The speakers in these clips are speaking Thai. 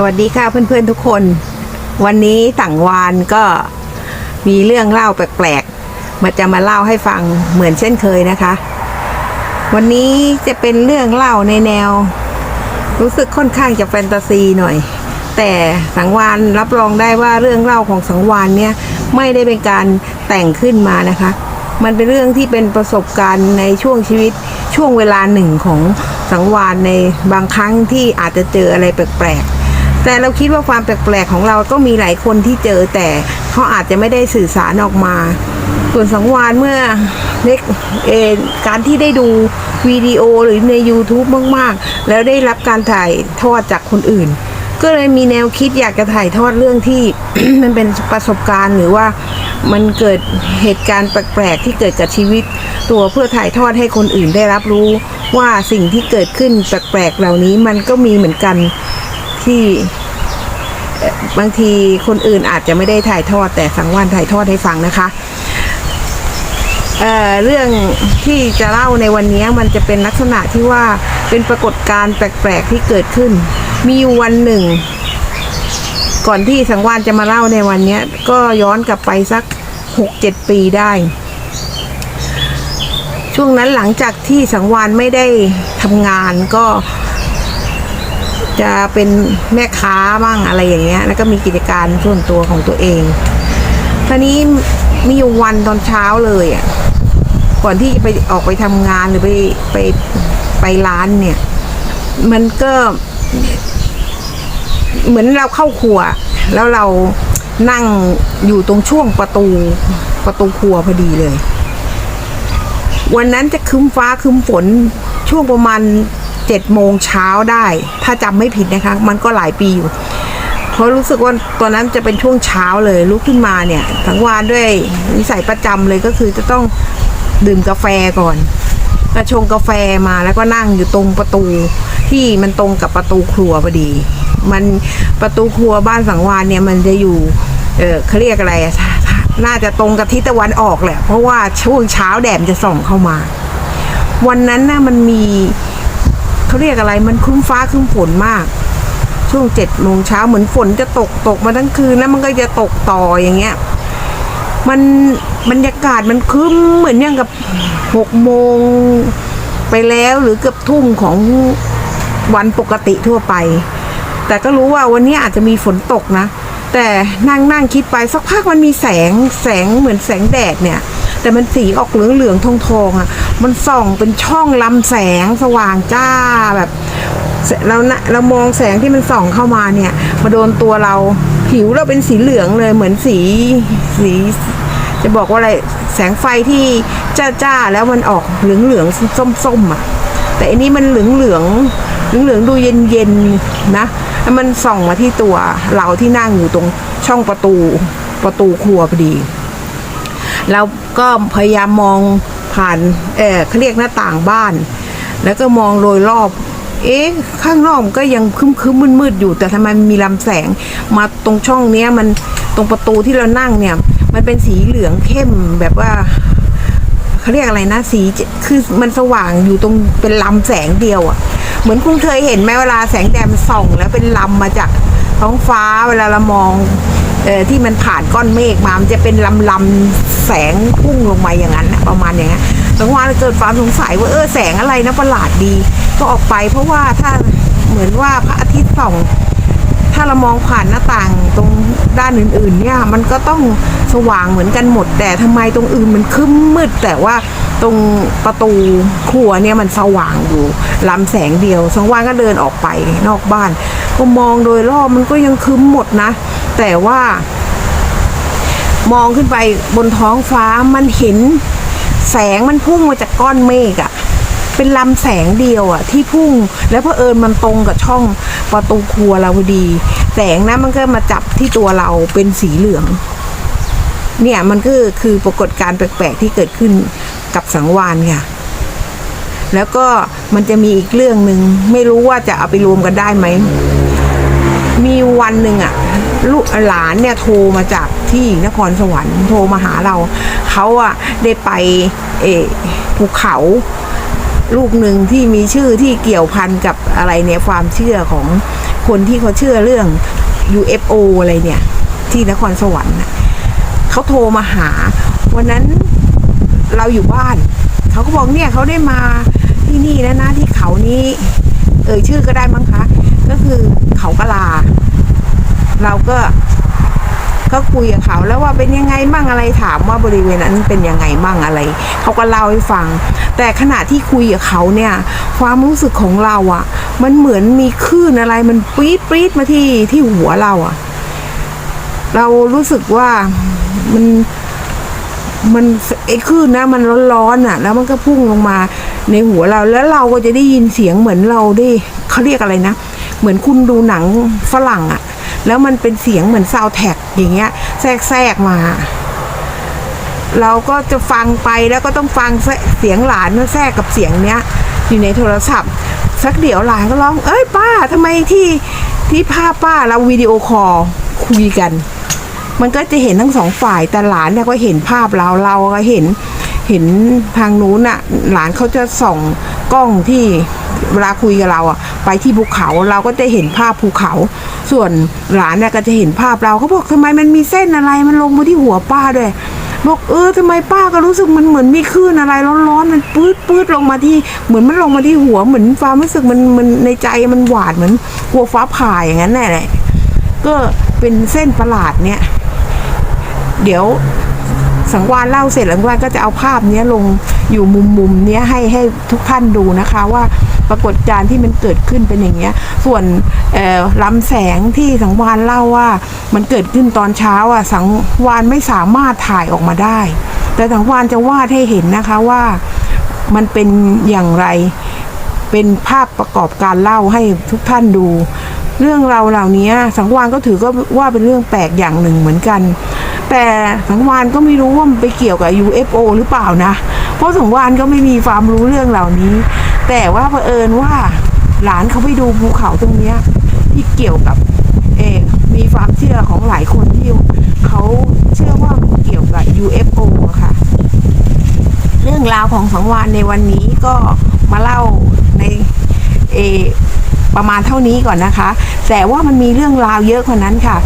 สวัสดีค่ะเพื่อนๆทุกคน วันนี้สั่งวานก็มีเรื่องเล่าแปลกๆมาจะมาเล่าให้ฟังเหมือนเช่นเคยนะคะ วันนี้จะเป็นเรื่องเล่าในแนว รู้สึกค่อนข้างจะแฟนตาซีหน่อย แต่สังวานรับรองได้ว่าเรื่องเล่าของสังวานเนี่ยไม่ได้เป็นการแต่งขึ้นมานะคะ มันเป็นเรื่องที่เป็นประสบการณ์ในช่วงชีวิตช่วงเวลาหนึ่งของสังวานในบางครั้งที่อาจจะเจออะไรแปลกๆ แต่เราคิดว่าความแปลกๆของเราก็มีหลายคนที่เจอแต่เขาอาจจะไม่ได้สื่อสารออกมา ส่วนสังวานเมื่อเล็กเอการที่ได้ดูวิดีโอหรือใน YouTube มากๆ แล้วได้รับการถ่ายทอดจากคนอื่น ก็เลยมีแนวคิดอยากจะถ่ายทอดเรื่องที่มันเป็นประสบการณ์หรือว่ามันเกิดเหตุการณ์แปลกๆที่เกิดกับชีวิต ตัวเพื่อถ่ายทอดให้คนอื่นได้รับรู้ว่าสิ่งที่เกิดขึ้นแปลกๆเหล่านี้มันก็มีเหมือนกัน ที่บางทีคนอื่นอาจจะไม่ได้ถ่ายทอดแต่สังวานถ่ายทอดให้ฟังนะคะ เอ่อเรื่องที่จะเล่าในวันนี้มันจะเป็นลักษณะที่ว่าเป็นปรากฏการณ์แปลกๆที่เกิดขึ้น มีอยู่วันหนึ่ง ก่อนที่สังวานจะมาเล่าในวันนี้ก็ย้อนกลับไปสักหกเจ็ดปีได้ ช่วงนั้นหลังจากที่สังวานไม่ได้ทำงานก็ จะเป็นแม่ค้าบ้างอะไรอย่างเงี้ย แล้วก็มีกิจการส่วนตัวของตัวเองทีนี้มีอยู่วันตอนเช้าเลยอะ ก่อนที่จะไปออกไปทำงานหรือไปไปไปร้านเนี่ย มันก็ เหมือนเราเข้าครัว แล้วเรานั่งอยู่ตรงช่วงประตูประตูครัวพอดีเลย วันนั้นจะคืมฟ้าคืมฝนช่วงประมาณ เจ็ดโมงเช้าได้ ถ้าจำไม่ผิดนะคะ มันก็หลายปีอยู่ เพราะรู้สึกว่าตอนนั้นจะเป็นช่วงเช้าเลยลุกขึ้นมาเนี่ยทั้งวันด้วยนิสัยประจำเลยก็คือจะต้องดื่มกาแฟก่อนก็ชงกาแฟมาแล้วก็นั่งอยู่ตรงประตูที่มันตรงกับประตูครัวพอดี มันประตูครัวบ้านสังวานเนี่ยมันจะอยู่ เออเขาเรียกอะไรน่าจะตรงกับทิศตะวันออกแหละ เพราะว่าช่วงเช้าแดดจะส่องเข้ามา วันนั้นน่ะมันมี เขาเรียกอะไรมันครึ้มฟ้าครึ้มฝนมาก ช่วงเจ็ดโมงเช้าเหมือนฝนจะตกตกมาทั้งคืนแล้วมันก็จะตกต่ออย่างเงี้ยมันบรรยากาศมันคึ้มเหมือนอย่างกับหกโมงไปแล้วหรือเกือบทุ่มของวันปกติทั่วไป แต่ก็รู้ว่าวันนี้อาจจะมีฝนตกนะ แต่นั่งนั่งคิดไปสักพักมันมีแสงแสงเหมือนแสงแดดเนี่ย แต่มันสีออกเหลืองเหลืองทองทองๆอะ มันส่องเป็นช่องลำแสงสว่างจ้าแบบเรานะเรามองแสงที่มันส่องเข้ามาเนี่ยมาโดนตัวเราผิวเราเป็นสีเหลืองเลยเหมือนสีสี จะบอกว่าอะไรแสงไฟที่จ้าจ้าๆแล้วมันออกเหลืองเหลืองๆส้มๆอะ แต่อันนี้มันเหลืองเหลืองเหลืองเหลืองๆดูเย็นเย็นๆนะแล้วมันส่องมาที่ตัวเราที่นั่งอยู่ตรงช่องประตูประตูครัวพอดี เราก็พยายามมองผ่านเออเขาเรียกหน้าต่างบ้าน แล้วก็มองโดยรอบ เอ๊ะ ข้างนอกก็ยังคึมคึมมืดมืดๆอยู่ แต่ทำไมมีลำแสง มาตรงช่องเนี้ยมันตรงประตูที่เรานั่งเนี่ย มันเป็นสีเหลืองเข้มแบบว่าเขาเรียกอะไรนะสีคือมันสว่างอยู่ตรงเป็นลำแสงเดียวอะ่ะ เหมือนคุณเคยเห็นไหมเวลาแสงแดดมันส่อง แล้วเป็นลำมาจากท้องฟ้าเวลาเรามอง ที่มันผ่านก้อนเมฆมา มันจะเป็นลำลำแสงพุ่งลงมาอย่างนั้นนะประมาณอย่างนั้นสังวานเกิดความสงสัยว่าเออแสงอะไรนะประหลาดดี ก็ออกไปเพราะว่าถ้าเหมือนว่าพระอาทิตย์ส่อง ถ้าเรามองผ่านหน้าต่างตรงด้านอื่นๆ เนี่ย มันก็ต้องสว่างเหมือนกันหมด แต่ทำไมตรงอื่นมันคึ้มมืด แต่ว่าตรงประตูครัวเนี่ยมันสว่างอยู่ลำแสงเดียวสังวานก็เดินออกไปนอกบ้าน ก็มองโดยรอบมันก็ยังคึ้มหมดนะ แต่ว่ามองขึ้นไปบนท้องฟ้ามันเห็นแสงมันพุ่งมาจากก้อนเมฆอะเป็นลำแสงเดียวอะที่พุ่งแล้วเพอเอิญมันตรงกับช่องประตูครัวเราพอดี แสงนะมันก็มาจับที่ตัวเราเป็นสีเหลือง เนี่ยมันก็คือปรากฏการณ์แปลกๆที่เกิดขึ้นกับสังวานค่ะ แล้วก็มันจะมีอีกเรื่องหนึ่งไม่รู้ว่าจะเอาไปรวมกันได้ไหม มีวันหนึ่งอะลูกหลานเนี่ยโทรมาจากที่นครสวรรค์โทรมาหาเรา เขาอะได้ไปเอภูเขาลูกหนึ่งที่มีชื่อที่เกี่ยวพันกับอะไรเนี่ยความเชื่อของคนที่เขาเชื่อเรื่อง UFO อะไรเนี่ย ที่นครสวรรค์เขาโทรมาหา วันนั้นเราอยู่บ้าน เขาก็บอกเนี่ยเขาได้มาที่นี่แล้วนะที่เขานี้ เอ่ยชื่อก็ได้มั้งคะ ก็คือเขากะลา เราก็ก็คุยกับเขาแล้วว่าเป็นยังไงมั่งอะไรถามว่าบริเวณนั้นเป็นยังไงมั่งอะไร เขาก็เล่าให้ฟัง แต่ขณะที่คุยกับเขาเนี่ย ความรู้สึกของเราอะ่ะ มันเหมือนมีคลื่นอะไรมันปี๊ดปี๊ดมาที่ที่หัวเราอะ่ะ เรารู้สึกว่ามันมันไอ้คลื่นนะ มันร้อนๆอะ แล้วมันก็พุ่งลงมาในหัวเราแล้วเราก็จะได้ยินเสียงเหมือนเราได้เขาเรียกอะไรนะ เหมือนคุณดูหนังฝรั่งอะแล้วมันเป็นเสียงเหมือนซาวแท็กอย่างเงี้ยแทรกแทรกมา เราก็จะฟังไปแล้วก็ต้องฟังเสียงหลานแทรกกับเสียงเนี้ย อยู่ในโทรศัพท์ สักเดี๋ยวหลานก็ร้อง เอ้ยป้าทำไมที่ที่ภาพป้าเราวิดีโอคอลคุยกัน มันก็จะเห็นทั้งสองฝ่ายแต่หลานเนี่ยก็เห็นภาพเราเราก็เห็นเห็นทางนู้นน่ะหลานเขาจะส่องกล้องที่ เวลาคุยกับเราอะ ไปที่ภูเขาเราก็จะเห็นภาพภูเขา ส่วนหลานเนี่ยก็จะเห็นภาพเราเขาบอกทำไมมันมีเส้นอะไรมันลงมาที่หัวป้าด้วยบอกเออทำไมป้าก็รู้สึกมันเหมือนมีคลื่นอะไรร้อนๆมันปื๊ดปื๊ดลงมาที่เหมือนมันลงมาที่หัวเหมือนความรู้สึกมันมันในใจมันหวาดเหมือนกลัวฟ้าผ่าอย่างนั้นแหละก็เป็นเส้นประหลาดเนี่ย เดี๋ยวสังวานเล่าเสร็จแล้วสังวานก็จะเอาภาพเนี้ยลง อยู่มุมมุมเนี้ยให้ให้ทุกท่านดูนะคะว่าปรากฏการณ์ที่มันเกิดขึ้นเป็นอย่างเงี้ย ส่วนเอ่อลำแสงที่สังวานเล่าว่า มันเกิดขึ้นตอนเช้าอะสังวานไม่สามารถถ่ายออกมาได้ แต่สังวานจะวาดให้เห็นนะคะว่ามันเป็นอย่างไร เป็นภาพประกอบการเล่าให้ทุกท่านดู เรื่องเราวเหล่านี้สังวานก็ถือก็ว่าเป็นเรื่องแปลกอย่างหนึ่งเหมือนกัน แต่สังวานก็ไม่รู้ว่ามันไปเกี่ยวกับ UFO หรือเปล่านะ เพราะสังวานก็ไม่มีความรู้เรื่องเหล่านี้ แต่ว่าเผอิญว่าหลานเขาไปดูภูเขาตรงเนี้ยที่เกี่ยวกับเอมีความเชื่อของหลายคนที่เขาเชื่อว่ามันเกี่ยวกับ UFO อะค่ะ เรื่องราวของสังวานในวันนี้ก็มาเล่าในเอประมาณเท่านี้ก่อนนะคะ แต่ว่ามันมีเรื่องราวเยอะกว่านั้นค่ะ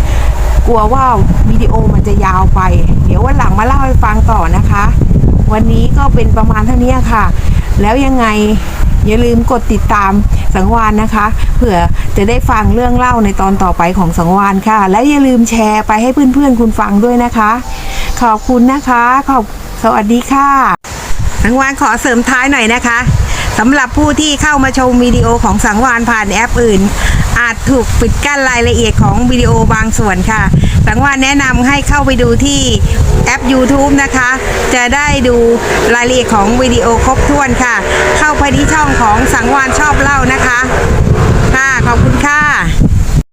กลัวว่าวิดีโอมันจะยาวไป เดี๋ยววันหลังมาเล่าให้ฟังต่อนะคะ วันนี้ก็เป็นประมาณเท่านี้ค่ะ แล้วยังไงอย่าลืมกดติดตามสังวานนะคะ เผื่อจะได้ฟังเรื่องเล่าในตอนต่อไปของสังวานค่ะ และอย่าลืมแชร์ไปให้เพื่อนๆคุณฟังด้วยนะคะ ขอบคุณนะคะ ขอบสวัสดีค่ะสังวานขอเสริมท้ายหน่อยนะคะ สำหรับผู้ที่เข้ามาชมวิดีโอของสังวานผ่านแอปอื่น อาจถูกปิดกั้นรายละเอียดของวิดีโอบางส่วนค่ะ สังวานแนะนำให้เข้าไปดูที่แอป YouTube นะคะ จะได้ดูรายละเอียดของวิดีโอครบถ้วนค่ะ เข้าไปที่ช่องของสังวานชอบเล่านะคะ